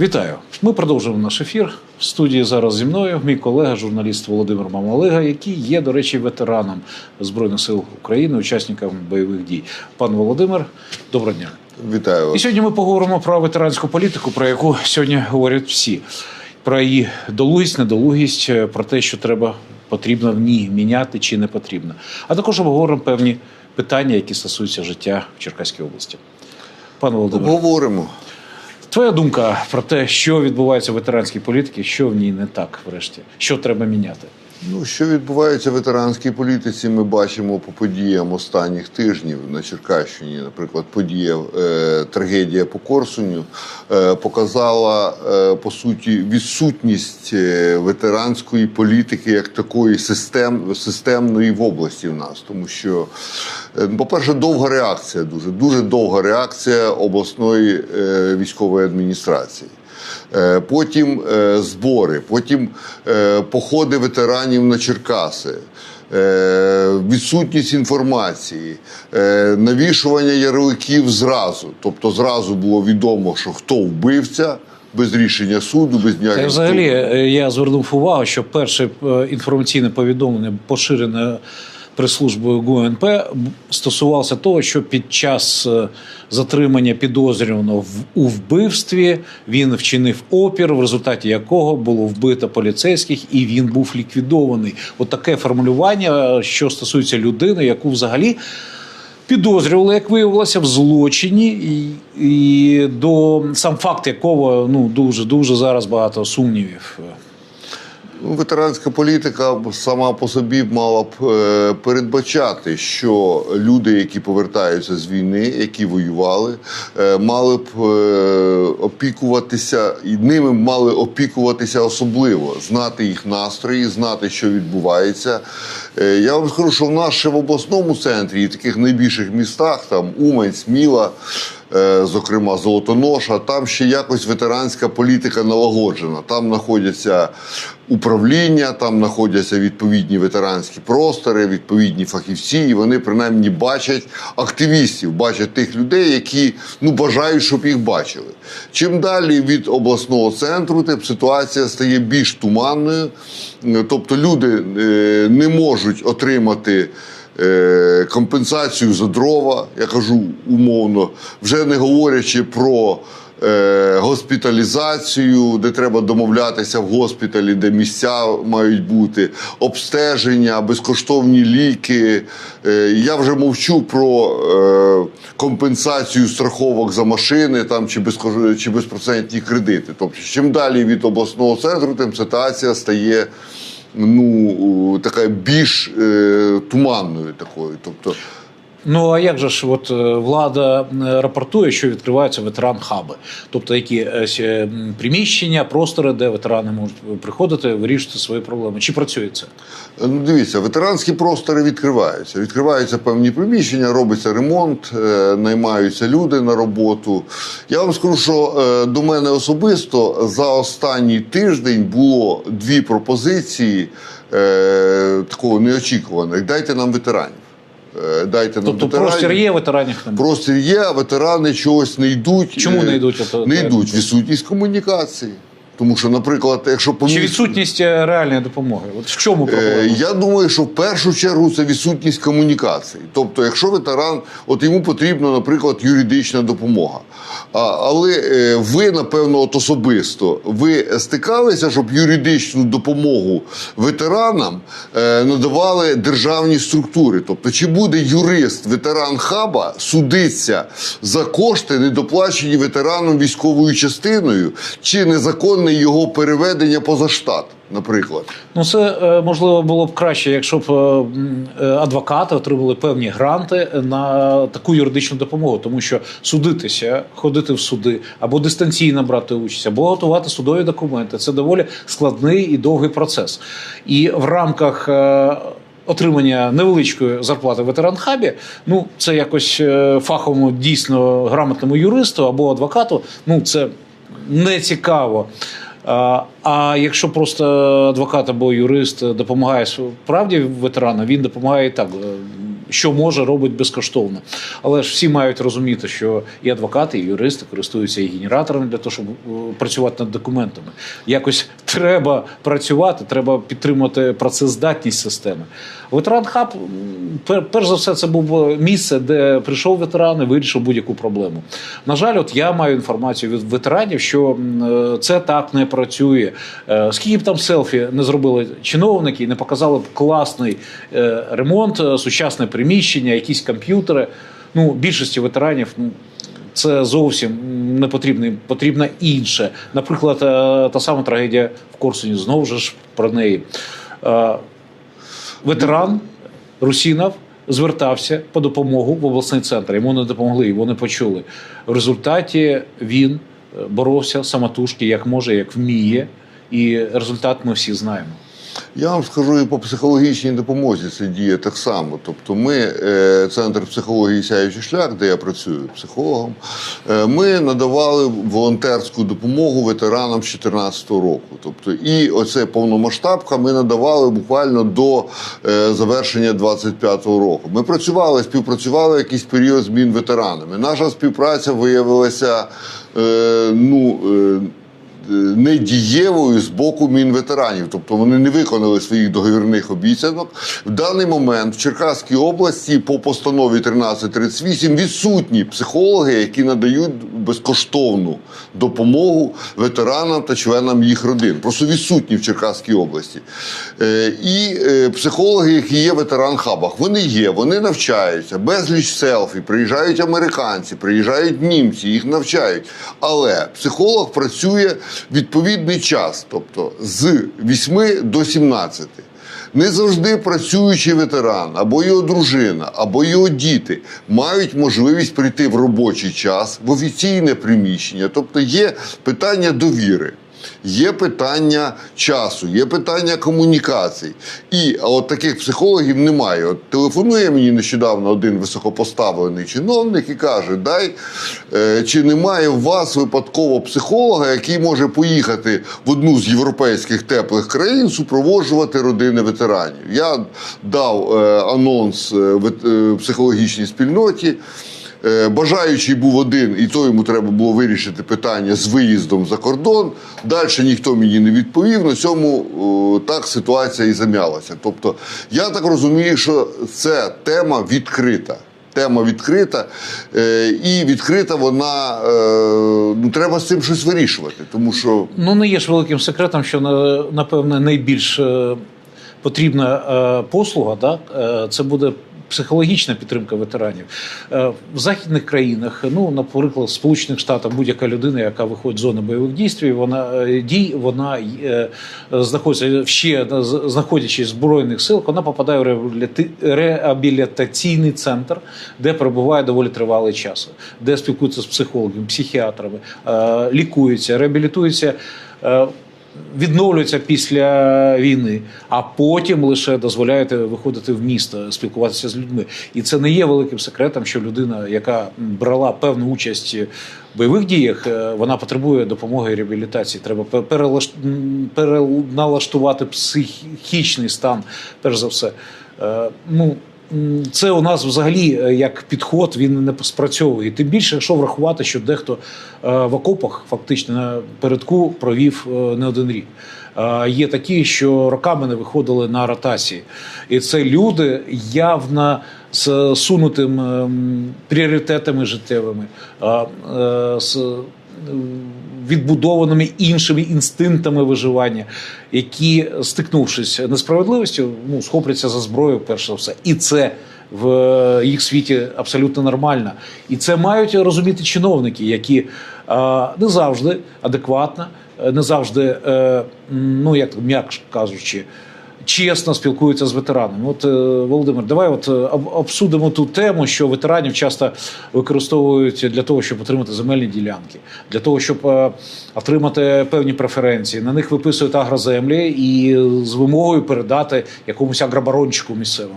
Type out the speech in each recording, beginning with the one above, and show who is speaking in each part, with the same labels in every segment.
Speaker 1: Вітаю! Ми продовжуємо наш ефір. В студії зараз зі мною мій колега, журналіст Володимир Мамалига, який є, до речі, ветераном Збройних сил України, учасником бойових дій. Пан Володимир, доброго дня.
Speaker 2: Вітаю
Speaker 1: І сьогодні ми поговоримо про ветеранську політику, про яку сьогодні говорять всі. Про її долугість, недолугість, е, про те, що треба потрібно в ній міняти чи не потрібно. А також обговоримо певні питання, які стосуються життя в Черкаській області. Пане Володимире,
Speaker 2: Обговоримо.
Speaker 1: Твоя думка про те, що відбувається в ветеранській політиці, що в ній не так, врешті, що треба міняти?
Speaker 2: Ну, що відбувається в ветеранській політиці, ми бачимо по подіям останніх тижнів на Черкащині. Наприклад, подія е, трагедія по Корсуню е, показала е, по суті відсутність е, ветеранської політики як такої систем, системної в області в нас. Тому що, е, по-перше, довга реакція, дуже дуже довга реакція обласної е, військової адміністрації. Е, Потім е, збори, потім е, походи ветеранів на Черкаси, відсутність інформації, навішування ярликів зразу. Тобто зразу було відомо, що хто вбивця, без рішення суду, без ніяких
Speaker 1: взагалі я звернув увагу, що перше інформаційне повідомлення, поширене прес-службою ГУНП, стосувалося того, що під час е, затримання підозрюваного у вбивстві він вчинив опір, в результаті якого було вбито поліцейських, і він був ліквідований. От таке формулювання, е, що стосується людини, яку взагалі. Підозрювали, як виявилося, в злочині, і, і до сам факт якого ну дуже дуже зараз багато сумнівів.
Speaker 2: Ну, ветеранська політика сама по собі мала б е, передбачати, що люди, які повертаються з війни, які воювали, е, мали б е, опікуватися і ними мали опікуватися особливо, знати їх настрої, знати, що відбувається. Я вам скажу, що в нас ще в обласному центрі і в таких найбільших містах, там Умань, Сміла. Е, Зокрема, Золотоноша, там ще якось ветеранська політика налагоджена. Там знаходяться управління, там знаходяться відповідні ветеранські простори, відповідні фахівці, і вони принаймні бачать активістів, бачать тих людей, які ну бажають, щоб їх бачили. Чим далі від обласного центру, тим ситуація стає більш туманною. Тобто люди е, не можуть отримати. Е, Компенсацію за дрова, я кажу умовно, вже не говорячи про е, госпіталізацію, де треба домовлятися в госпіталі, де місця мають бути, обстеження, безкоштовні ліки. Е, я вже мовчу про компенсацію страховок за машини там, чи, чи безпроцентні кредити. Тобто, чим далі від обласного центру, тим ситуація стає ну, така більш е, туманною такою. Тобто,
Speaker 1: Ну а як же ж, от е, влада е, рапортує, що відкриваються ветеран хаби, тобто які е, приміщення, простори, де ветерани можуть приходити, вирішувати свої проблеми. Чи працює це?
Speaker 2: Ну, дивіться, ветеранські простори відкриваються. Відкриваються певні приміщення, робиться ремонт, наймаються люди на роботу. Я вам скажу, що до мене особисто за останній тиждень було дві пропозиції такого неочікуваних. Дайте нам ветеранів. Е, Дайте нам
Speaker 1: Тобто
Speaker 2: ветеранів.
Speaker 1: простір є, ветеранів немає.
Speaker 2: Простір є, а ветерани чогось не йдуть.
Speaker 1: Чому не
Speaker 2: Е,
Speaker 1: йдуть?
Speaker 2: Не йдуть. Відсутність комунікації. Тому що, наприклад, якщо
Speaker 1: Чи відсутність е, реальної допомоги? От в чому
Speaker 2: Е,
Speaker 1: проблема?
Speaker 2: Я думаю, що в першу чергу це відсутність комунікації. Тобто, якщо ветеран, от йому потрібна, наприклад, юридична допомога. А, але е, ви, напевно, от особисто ви стикалися, щоб юридичну допомогу ветеранам е, надавали державні структури. Тобто, чи буде юрист, ветеран хаба судиться за кошти, недоплачені ветераном військовою частиною, чи незаконне його переведення поза штат, наприклад.
Speaker 1: Ну, це е, можливо було б краще, якщо б е, адвокати отримали певні гранти на таку юридичну допомогу, тому що судитися, ходити в суди або дистанційно брати участь, або готувати судові документи це доволі складний і довгий процес. І в рамках е, отримання невеличкої зарплати в ветеранхабі, ну це якось фаховому дійсно грамотному юристу або адвокату, ну це не цікаво. А, якщо просто адвокат або юрист допомагає справді ветерану, він допомагає так е, що може, робить безкоштовно. Але ж всі мають розуміти, що і адвокати, і юристи користуються і генераторами для того, щоб е, працювати над документами. Якось треба працювати, треба підтримувати працездатність системи. Ветеран хаб, перш за все, це був місце, де прийшов ветеран і вирішив будь-яку проблему. На жаль, от я маю інформацію від ветеранів, що е, це так не працює. Е, Скільки б там селфі не зробили чиновники, не показали б класний е, ремонт, е, сучасне приміщення, якісь комп'ютери. Ну, більшості ветеранів ну, це зовсім не потрібно. Потрібно інше. Наприклад, е, та сама трагедія в Корсуні, знову ж про неї. Е, Ветеран Русінов звертався по допомогу в обласний центр. Йому не допомогли, його не почули. В результаті він е, боровся самотужки, як може, як вміє. І результат ми всі знаємо.
Speaker 2: Я вам скажу і по психологічній допомозі це діє так само. Тобто, ми, е, центр психології «Сяючий шлях, де я працюю психологом, е, ми надавали волонтерську допомогу ветеранам з 2014 року. Тобто, і оце повномасштабка ми надавали буквально до е, завершення 25-го року. Ми працювали, співпрацювали якийсь період з мінветеранами. Наша співпраця виявилася ну. Е, недієвою з боку мінветеранів, тобто вони не виконали своїх договірних обіцянок. В даний момент в Черкаській області по постанові 1338 відсутні психологи, які надають безкоштовну допомогу ветеранам та членам їх родин. Просто відсутні в Черкаській області. Е, І е, психологи, які є в ветеран-хабах, вони є, вони навчаються, безліч селфі, приїжджають американці, приїжджають німці, їх навчають. Але психолог працює відповідний час, тобто з 8 до 17. Не завжди працюючий ветеран, або його дружина, або його діти мають можливість прийти в робочий час в офіційне приміщення. Тобто є питання довіри. Є питання часу, є питання комунікацій. І от таких психологів немає. От телефонує мені нещодавно один високопоставлений чиновник і каже: Дай е, чи немає в вас випадково психолога, який може поїхати в одну з європейських теплих країн, супроводжувати родини ветеранів. Я дав е, анонс е, е, психологічній спільноті. Е, Бажаючий був один, і то йому треба було вирішити питання з виїздом за кордон. Далі ніхто мені не відповів. На цьому так ситуація і зам'ялася. Тобто, я так розумію, що це тема відкрита. Тема відкрита, е, і відкрита вона е, ну треба з цим щось вирішувати, тому що
Speaker 1: Ну, не є ж великим секретом, що на- напевне найбільш е, потрібна е, послуга, так, е, це буде. Психологічна підтримка ветеранів Е, в західних країнах, ну наприклад, в Сполучених Штатах, будь-яка людина, яка виходить з зони бойових дій, вона е, дій, вона е, знаходиться ще знаходячись в збройних сил, вона попадає в реабілітаційний центр, де перебуває доволі тривалий час, де спілкується з психологами, психіатрами, лікується, реабілітується. Відновлюються після війни, а потім лише дозволяєте виходити в місто, спілкуватися з людьми. І це не є великим секретом, що людина, яка брала певну участь в бойових діях, е, вона потребує допомоги і реабілітації. Треба пе- перелаш- переналаштувати психічний стан, перш за все. Е, Ну, це у нас взагалі е, як підход він не спрацьовує. Тим більше, якщо врахувати, що дехто е, в окопах фактично на передку провів е, не один рік. Є такі, що роками не виходили на ротації, і це люди явно з сунутим ем, пріоритетами життєвими, з відбудованими іншими інстинктами виживання, які, стикнувшись несправедливістю, ну схопляться за зброю, перш за все, і це. В їх світі абсолютно нормально, і це мають розуміти чиновники, які е, не завжди адекватно, е, не завжди, е, ну як м'яко кажучи, чесно спілкуються з ветеранами. От е, Володимир, давай от е, обсудимо ту тему, що ветеранів часто використовують для того, щоб отримати земельні ділянки, для того, щоб е, отримати певні преференції. На них виписують агроземлі і з вимогою передати якомусь агробарончику місцевому.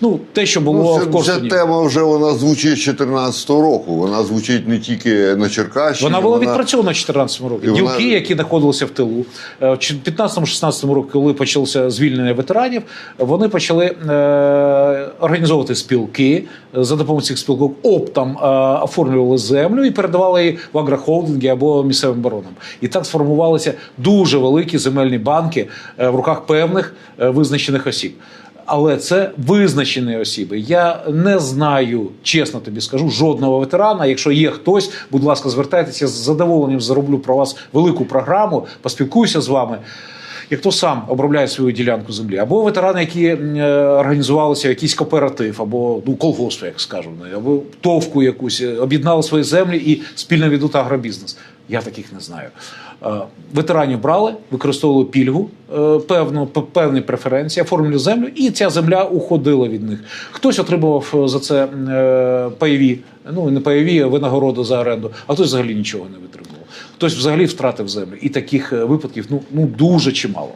Speaker 1: Ну те, що було
Speaker 2: Ну,
Speaker 1: в Корсуні.
Speaker 2: ця тема вже вона звучить з 2014 року. Вона звучить не тільки на Черкащині.
Speaker 1: Вона була відпрацьована в 2014 році.
Speaker 2: І вона-
Speaker 1: Ділки, які знаходилися в тилу. В 15-16 році, коли почалося звільнення об'єднання ветеранів, вони почали е, організовувати спілки. За допомогою цих спілок оптом е, оформлювали землю і передавали її в агрохолдинги або місцевим баронам. І так сформувалися дуже великі земельні банки е, в руках певних е, визначених осіб. Але це визначені особи. Я не знаю, чесно тобі скажу, жодного ветерана. Якщо є хтось, будь ласка, звертайтеся з задоволенням зароблю про вас велику програму, поспілкуюся з вами. Як хто сам обробляє свою ділянку землі, або ветерани, які е, організувалися якийсь кооператив, або ну, колгосп, як скажемо, або товку якусь, е, об'єднали свої землі і спільно ведуть агробізнес. Я таких не знаю. Е, Ветеранів брали, використовували пільгу, певну, певні преференції, оформлювали землю, і ця земля уходила від них. Хтось отримував за це пайові, ну не пайові, винагороду за оренду, а хтось взагалі нічого не витримував. Хтось взагалі втратив землю. І таких е, випадків ну, ну дуже чимало.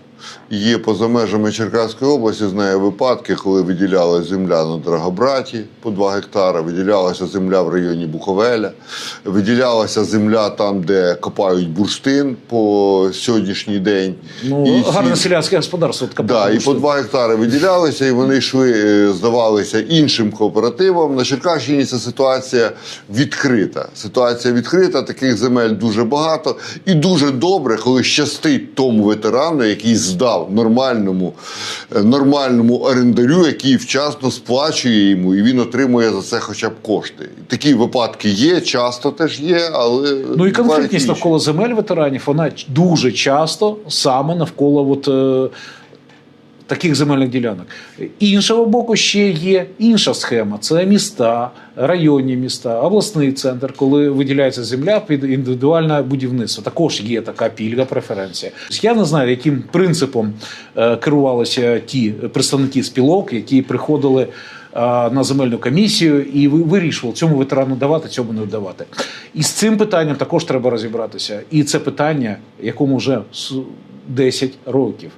Speaker 2: Є поза межами Черкаської області, знаю випадки, коли виділялася земля на Драгобраті по 2 гектари, виділялася земля в районі Буковеля, виділялася земля там, де копають бурштин по сьогоднішній день.
Speaker 1: Ну,
Speaker 2: І ці-
Speaker 1: гарне селянське господарство. Така
Speaker 2: Да, і по
Speaker 1: що-
Speaker 2: 2 гектари виділялися, і вони йшли, е, здавалися іншим кооперативам. На Черкащині ця ситуація відкрита. Ситуація відкрита, таких земель дуже багато. І дуже добре, коли щастить тому ветерану, який здав нормальному, е, нормальному орендарю, який вчасно сплачує йому, і він отримує за це хоча б кошти. Такі випадки є, часто теж є, але
Speaker 1: Ну і конфліктність навколо земель ветеранів, вона дуже часто саме навколо от, е, таких земельних ділянок. Іншого боку, ще є інша схема: це міста, районні міста, обласний центр, коли виділяється земля під індивідуальне будівництво. Також є така пільга, преференція. Я не знаю, яким принципом е, керувалися ті представники спілок, які приходили. е, На земельну комісію і ви- вирішували цьому ветерану давати, цьому не давати. І з цим питанням також треба розібратися. І це питання, якому вже с- 10 років.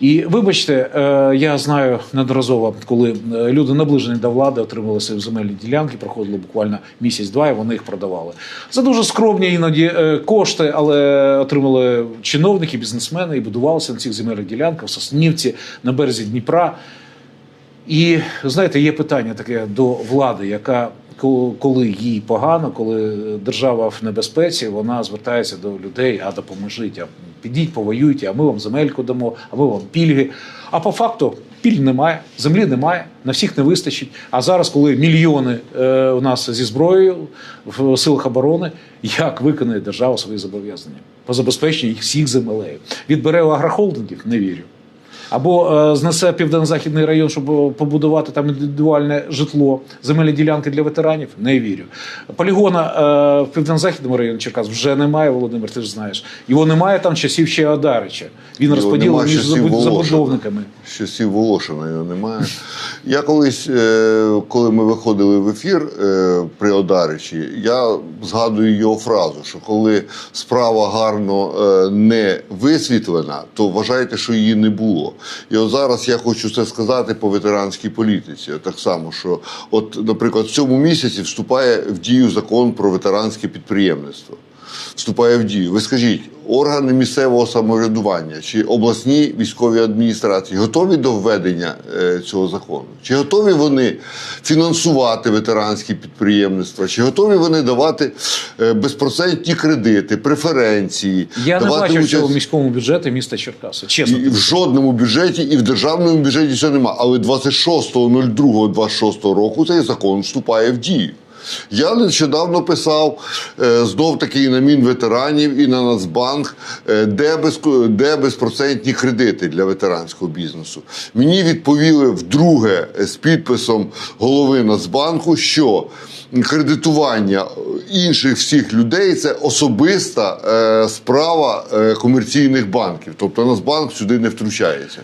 Speaker 1: І вибачте, е, я знаю неодноразово, коли е, люди наближені до влади отримали свої земельні ділянки, проходило буквально місяць-два, і вони їх продавали. За дуже скромні іноді е, кошти, але отримали чиновники, бізнесмени і будувалися на цих земельних ділянках в Соснівці, на березі Дніпра. І знаєте, є питання таке до влади, яка коли їй погано, коли держава в небезпеці, вона звертається до людей, а допоможіть, а підіть, повоюйте, а ми вам земельку дамо, а ми вам пільги. А по факту пільг немає, землі немає, на всіх не вистачить. А зараз, коли мільйони е, у нас зі зброєю в силах оборони, як виконає держава свої зобов'язання по забезпеченню їх всіх земелею? Відбере у агрохолдингів? Не вірю. Або е, знесе південно-західний район, щоб е, побудувати там індивідуальне житло, земельні ділянки для ветеранів. Не вірю. Полігона е, в південно-західному районі Черкас вже немає, Володимир, ти ж знаєш. Його немає там часів ще Одарича. Він розподілений між забудовниками.
Speaker 2: часів Волошина його немає. Я колись, е, коли ми виходили в ефір е, при Одаричі, я згадую його фразу, що коли справа гарно е, не висвітлена, то вважайте, що її не було. І от зараз я хочу це сказати по ветеранській політиці. Так само, що, от, наприклад, в цьому місяці вступає в дію закон про ветеранське підприємництво вступає в дію. Ви скажіть, органи місцевого самоврядування чи обласні військові адміністрації готові до введення е, цього закону? Чи готові вони фінансувати ветеранські підприємництва? Чи готові вони давати е, безпроцентні кредити, преференції?
Speaker 1: Я не
Speaker 2: давати
Speaker 1: бачив цього в міському бюджеті міста Черкаси. Чесно.
Speaker 2: і в жодному бюджеті, і в державному бюджеті цього нема. Але 26.02.26 року цей закон вступає в дію. Я нещодавно писав е, знов таки на Мінветеранів, і на Нацбанк, е, де, без, де безпроцентні кредити для ветеранського бізнесу. Мені відповіли вдруге е, з підписом голови Нацбанку, що кредитування інших всіх людей це особиста справа комерційних банків. Тобто Нацбанк сюди не втручається.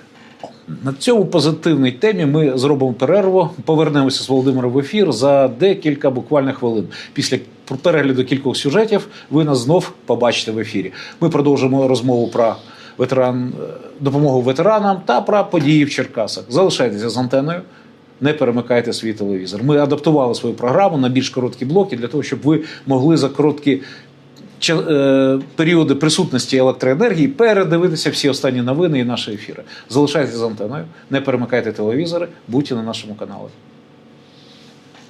Speaker 1: На цьому позитивній темі ми зробимо перерву. Повернемося з Володимиром в ефір за декілька буквально хвилин. Після перегляду кількох сюжетів ви нас знов побачите в ефірі. Ми продовжимо розмову про ветеран, е, допомогу ветеранам та про події в Черкасах. Залишайтеся з антеною. Не перемикайте свій телевізор. Ми адаптували свою програму на більш короткі блоки для того, щоб ви могли за короткі періоди присутності електроенергії передивитися всі останні новини і наші ефіри. Залишайтеся з антеною, не перемикайте телевізори, будьте на нашому каналі.